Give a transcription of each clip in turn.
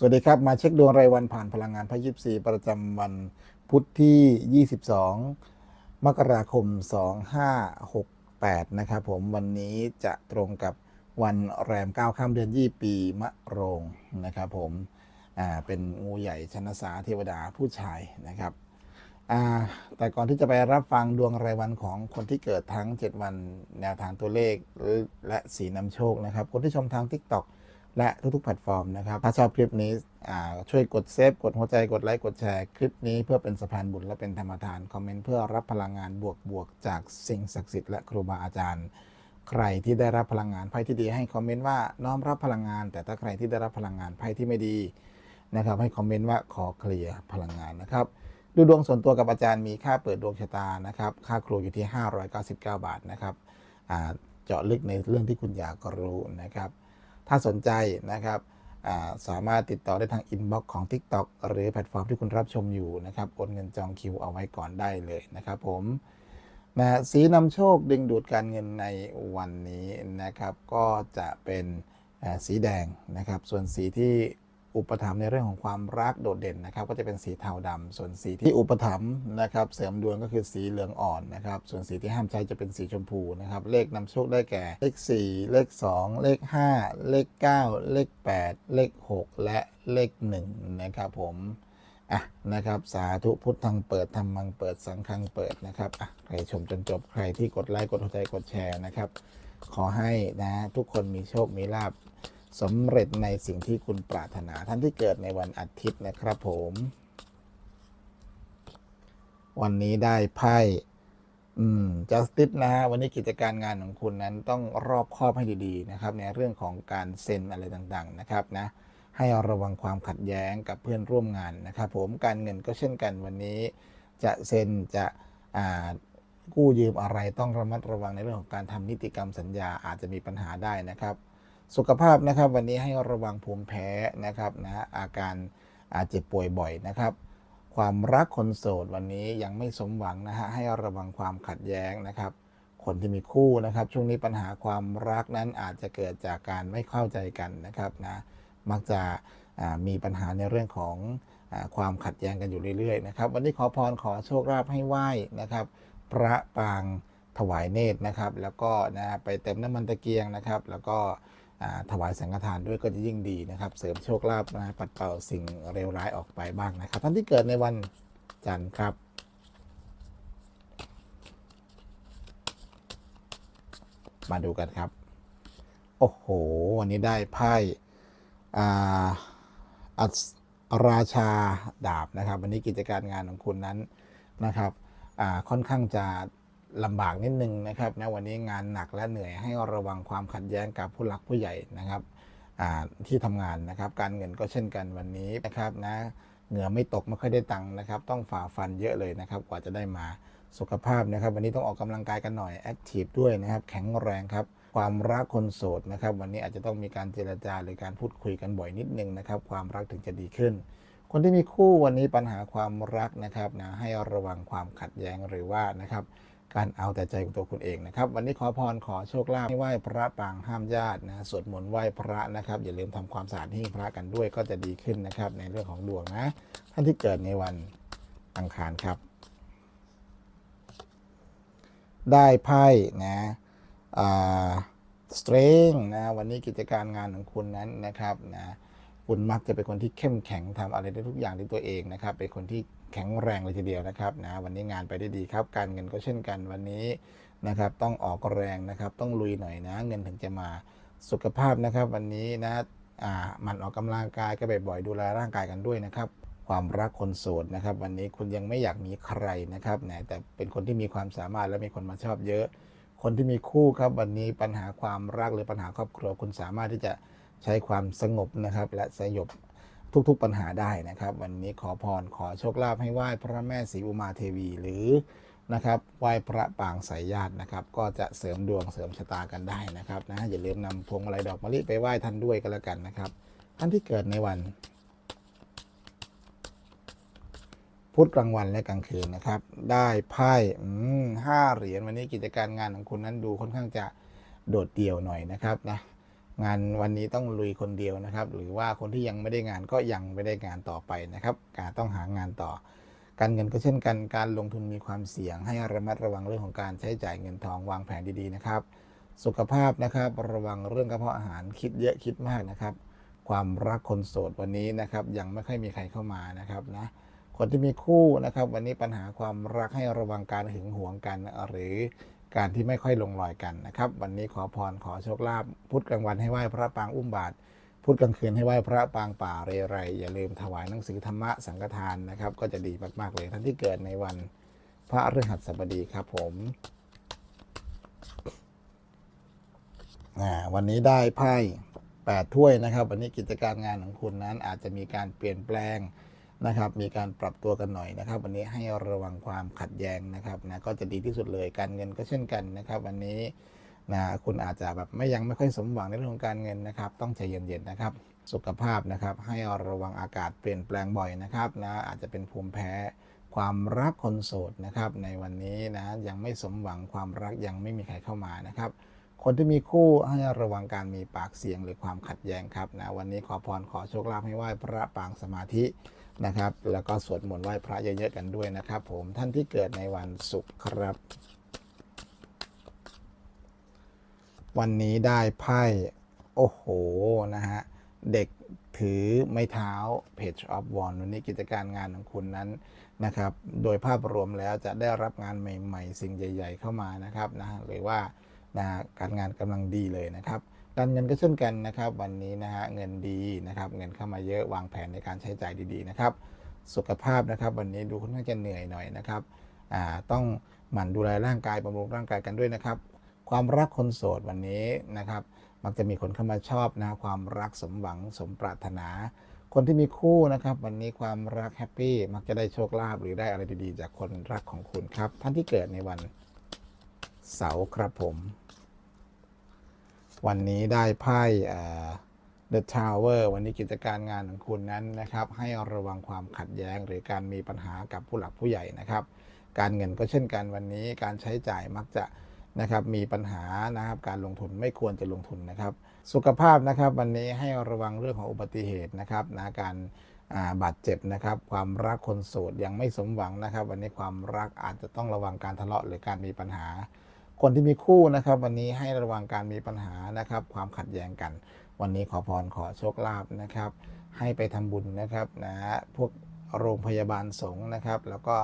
สวัสดีครับ มาเช็คดวงรายวันผ่านพลังงานพระยิบซีประจำวันพุธที่ 22 มกราคม 2568 นะครับผมวันนี้จะตรงกับวันแรม 9 ข้ามเดือนยี่ปีมะโรงนะครับผมเป็นงูใหญ่ชนสาเทวดาผู้ชายนะครับแต่ก่อนที่จะไปรับฟังดวงรายวันของคนที่เกิดทั้ง 7 วันแนวทางตัวเลขและสีนำโชคนะครับ คนที่ชมทาง TikTok และทุกๆแพลตฟอร์มนะครับ ถ้าชอบคลิปนี้ช่วยกดเซฟ กดหัวใจ กดไลค์ กดแชร์คลิปนี้เพื่อเป็นสะพานบุญและเป็นธรรมทาน คอมเมนต์เพื่อรับพลังงานบวกๆจากสิ่งศักดิ์สิทธิ์และครูบาอาจารย์ ใครที่ได้รับพลังงานไพ่ที่ดีให้คอมเมนต์ว่าน้อมรับพลังงาน แต่ถ้าใครที่ได้รับพลังงานไพ่ที่ไม่ดีนะครับให้คอมเมนต์ว่าขอเคลียร์พลังงานนะครับดูดวงส่วนตัวกับอาจารย์มีค่าเปิดดวงชะตานะครับค่าครูอยู่ที่ 599 บาทนะครับเจาะลึกในเรื่องที่คุณอยากรู้นะครับ ถ้าสนใจนะครับสามารถติดต่อได้ทางอินบ็อกซ์ของ TikTok หรือแพลตฟอร์มที่คุณรับชมอยู่นะครับโอนเงินจองคิวเอาไว้ก่อนได้เลยนะครับผมนะสีนำโชคดึงดูดการเงินในวันนี้นะครับ ก็จะเป็นสีแดงนะครับ ส่วนสีที่ อุปถัมภ์ในเรื่องของความรักโดดเด่นนะครับ ก็จะเป็นสีเทาดำส่วนสีที่อุปถัมภ์นะครับ เสริมดวงก็คือสีเหลืองอ่อนนะครับ ส่วนสีที่ห้ามใช้จะเป็นสีชมพูนะครับ เลขนำโชคได้แก่ เลข 4 เลข 2 เลข 5 เลข 9 เลข 8 เลข 6 และเลข1นะครับผมอะนะครับสาธุพุทธังเปิดธรรมังเปิดสังฆังเปิดนะครับอะใครชมจนจบใครที่กดไลค์กดหัวใจกดแชร์นะครับ ขอให้นะทุกคนมีโชคมีลาบ สำเร็จในสิ่งที่คุณปรารถนาท่านที่เกิดในวันอาทิตย์นะครับผม วันนี้ได้ไพ่อืมจัสติสนะฮะวันนี้กิจการงานของคุณนั้นต้องรอบคอบให้ดีๆนะครับ ในเรื่องของการเซ็นอะไรต่างๆนะครับนะให้ระวังความขัดแย้งกับเพื่อนร่วมงานนะครับผมการเงินก็เช่นกันวันนี้จะเซ็นจะอ่ากู้ยืมอะไรต้องระมัดระวังในเรื่องของการทำนิติกรรมสัญญาอาจจะมีปัญหาได้นะครับ สุขภาพนะครับวันนี้ให้ระวังภูมิแพ้นะครับนะอาการอาจเจ็บป่วยบ่อยนะครับ ความรักคนโสดวันนี้ยังไม่สมหวังนะฮะให้ระวังความขัดแย้งนะครับ คนที่มีคู่นะครับ ช่วงนี้ปัญหาความรักนั้นอาจจะเกิดจากการไม่เข้าใจกันนะครับนะมักจะมีปัญหาในเรื่องของอความขัดแย้งกันอยู่เรื่อยๆนะครับ วันนี้ขอพรขอโชคลาภให้ไหว้นะครับ พระปางถวายเนตรนะครับ แล้วก็นะไปเต็มน้ำมันตะเกียงนะครับ แล้วก็ ถวายสังฆทานด้วยก็จะยิ่งดีนะครับ เสริมโชคลาภนะปัดเป่าสิ่งเลวร้ายออกไปบ้างนะครับ ท่านที่เกิดในวันจันทร์ครับมาดูกันครับ โอ้โห วันนี้ได้ไพ่อาราชาดาบนะครับ วันนี้กิจการงานของคุณนั้นนะครับค่อนข้างจะ ลำบากนิดนึงนะครับนะวันนี้งานหนักและเหนื่อยให้ระวังความขัดแย้งกับผู้หลักผู้ใหญ่นะครับอ่าที่ทำงานนะครับการเงินก็เช่นกันวันนี้นะครับนะเหงื่อไม่ตกไม่ค่อยได้ตังค์นะครับ ต้องฝ่าฟันเยอะเลยนะครับกว่าจะได้มาสุขภาพนะครับ วันนี้ต้องออกกำลังกายกันหน่อยแอคทีฟด้วยนะครับ แข็งแรงครับ ความรักคนโสดนะครับ วันนี้อาจจะต้องมีการเจรจาหรือการพูดคุยกันบ่อยนิดนึงนะครับ ความรักถึงจะดีขึ้น คนที่มีคู่วันนี้ปัญหาความรักนะครับนะให้ระวังความขัดแย้งหรือว่านะครับ การเอาแต่ใจของตัวคุณเองนะครับ วันนี้ขอพรขอโชคลาภให้ไหว้พระปางห้ามญาตินะสวดมนต์ไหว้พระนะครับ อย่าลืมทำความสะอาดหิ้งพระกันด้วยก็จะดีขึ้นนะครับ ในเรื่องของดวงนะ ท่านที่เกิดในวันอังคารครับ ได้ไพ่นะสตริงนะวันนี้กิจการงานของคุณนั้นนะครับนะ คุณมักจะเป็นคนที่เข้มแข็งทำอะไรได้ทุกอย่างด้วยตัวเองนะครับ เป็นคนที่แข็งแรงเลยทีเดียวนะครับนะวันนี้งานไปได้ดีครับ การเงินก็เช่นกันวันนี้นะครับ ต้องออกแรงนะครับ ต้องลุยหน่อยนะ เงินถึงจะมาสุขภาพนะครับ วันนี้นะอ่าหมันออกกำลังกายก็บ่อยๆดูแลร่างกายกันด้วยนะครับ ความรักคนโสดนะครับ วันนี้คุณยังไม่อยากมีใครนะครับนะแต่เป็นคนที่มีความสามารถและมีคนมาชอบเยอะ คนที่มีคู่ครับ วันนี้ปัญหาความรักหรือปัญหาครอบครัวคุณสามารถที่จะ ใช้ความสงบนะครับ และสยบทุกๆปัญหาได้นะครับ วันนี้ขอพรขอโชคลาภให้ไหว้พระแม่ศรีอุมาเทวีหรือนะครับไหว้พระปางสายญาตินะครับ ก็จะเสริมดวงเสริมชะตากันได้นะครับนะอย่าลืมนำพวงมาลัยดอกมะลิไปไหว้ท่านด้วยกันแล้วกันนะครับ ท่านที่เกิดในวัน พุธกลางวันและกลางคืนนะครับ ได้ไพ่ห้าเหรียญวันนี้กิจการงานของคุณนั้นดูค่อนข้างจะโดดเดี่ยวหน่อยนะครับนะ งานวันนี้ต้องลุยคนเดียวนะครับ หรือว่าคนที่ยังไม่ได้งานก็ยังไม่ได้งานต่อไปนะครับ การต้องหางานต่อ การเงินก็เช่นกัน การลงทุนมีความเสี่ยง ให้ระมัดระวังเรื่องของการใช้จ่ายเงินทองวางแผนดีๆนะครับ สุขภาพนะครับระวังเรื่องกระเพาะอาหารคิดเยอะคิดมากนะครับ ความรักคนโสดวันนี้นะครับยังไม่ค่อยมีใครเข้ามานะครับนะคนที่มีคู่นะครับ วันนี้ปัญหาความรักให้ระวังการหึงหวงกันหรือ การที่ไม่ค่อยลงรอยกันนะครับ วันนี้ขอพรขอโชคลาภพุธกลางวันให้ไหว้พระปางอุ้มบาทพุธกลางคืนให้ไหว้พระปางป่าเรไรอย่าลืมถวายหนังสือธรรมะสังฆทานนะครับ ก็จะดีมาก ๆ เลยท่านที่เกิดในวันพระฤหัสบดีครับผมวันนี้ได้ไพ่แปดถ้วยนะครับ วันนี้กิจการงานของคุณนั้นอาจจะมีการเปลี่ยนแปลง นะครับมีการปรับตัวกันหน่อยนะครับ วันนี้ให้ระวังความขัดแย้งนะครับนะก็จะดีที่สุดเลยการเงินก็เช่นกันนะครับ วันนี้นะคุณอาจจะแบบไม่ยังไม่ค่อยสมหวังในเรื่องของการเงินนะครับ ต้องใจเย็นๆนะครับ สุขภาพนะครับ ให้ระวังอากาศเปลี่ยนแปลงบ่อยนะครับนะอาจจะเป็นภูมิแพ้ความรักคนโสดนะครับ ในวันนี้นะยังไม่สมหวังความรักยังไม่มีใครเข้ามานะครับ คนที่มีคู่ให้ระวังการมีปากเสียงหรือความขัดแย้งครับนะวันนี้ขอพรขอโชคลาภให้ไหว้พระปางสมาธินะครับ แล้วก็สวดมนต์ไหว้พระเยอะๆกันด้วยนะครับ ผมท่านที่เกิดในวันศุกร์ครับ วันนี้ได้ไพ่โอ้โหนะฮะเด็กถือไม้เท้า Page of w a n d วันนี้กิจการงานของคุณนั้นนะครับ โดยภาพรวมแล้วจะได้รับงานใหม่ ๆ สิ่งใหญ่ ๆ เข้ามานะครับนะหรือว่า นะการงานกำลังดีเลยนะครับการเงินก็เช่นกันนะครับวันนี้นะฮะเงินดีนะครับเงินเข้ามาเยอะวางแผนในการใช้จ่ายดีๆนะครับสุขภาพนะครับวันนี้ดูค่อนข้างจะเหนื่อยหน่อยนะครับต้องหมั่นดูแลร่างกายบำรุงร่างกายกันด้วยนะครับ ความรักคนโสดวันนี้นะครับ มักจะมีคนเข้ามาชอบนะความรักสมหวังสมปรารถนา คนที่มีคู่นะครับ วันนี้ความรักแฮปปี้มักจะได้โชคลาภหรือได้อะไรดีๆ จากคนรักของคุณครับ ท่านที่เกิดในวันเสาร์ครับผม วันนี้ได้ไพ่เอ่อ The Tower วันนี้กิจการงานของคุณนั้นนะครับ ให้ระวังความขัดแย้งหรือการมีปัญหากับผู้หลักผู้ใหญ่นะครับ การเงินก็เช่นกันวันนี้การใช้จ่ายมักจะนะครับมีปัญหานะครับการลงทุนไม่ควรจะลงทุนนะครับ สุขภาพนะครับวันนี้ให้ระวังเรื่องของอุบัติเหตุนะครับนะการาบาดเจ็บนะครับ ความรักคนโสดยังไม่สมหวังนะครับ วันนี้ความรักอาจจะต้องระวังการทะเลาะหรือการมีปัญหา คนที่มีคู่นะครับ วันนี้ให้ระวังการมีปัญหานะครับ ความขัดแย้งกัน วันนี้ขอพรขอโชคลาภนะครับ ให้ไปทำบุญนะครับนะพวกโรงพยาบาลสงฆ์นะครับ แล้วก็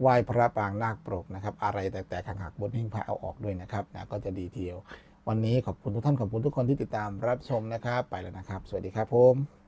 ไหว้พระปางนาคปรกนะครับ อะไรแต่แต่ขังหักบนหิ้งพระเอาออกด้วยนะครับนะก็จะดีทีเดียว วันนี้ขอบคุณทุกท่านขอบคุณทุกคนที่ติดตามรับชมนะครับ ไปแล้วนะครับ สวัสดีครับผม